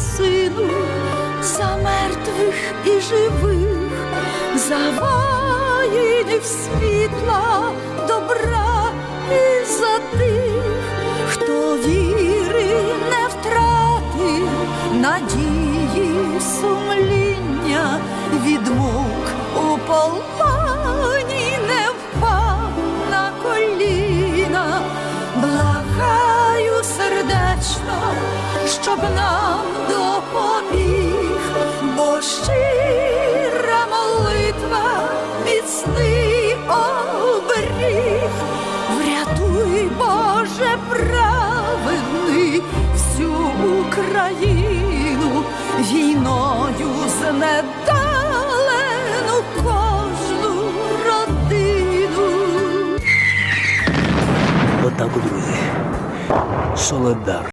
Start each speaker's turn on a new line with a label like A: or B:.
A: сину, за мертвих і живих, за воїнів світла, добра і за тих, хто віри не втратив, надії сумління, від мук у полоні коліна, благаю сердечно. Щоб нам щира молитва міцний оберіг. Врятуй, Боже, праведний всю Україну війною знедалену кожну родину.
B: Отак, от, друзі. Соледар.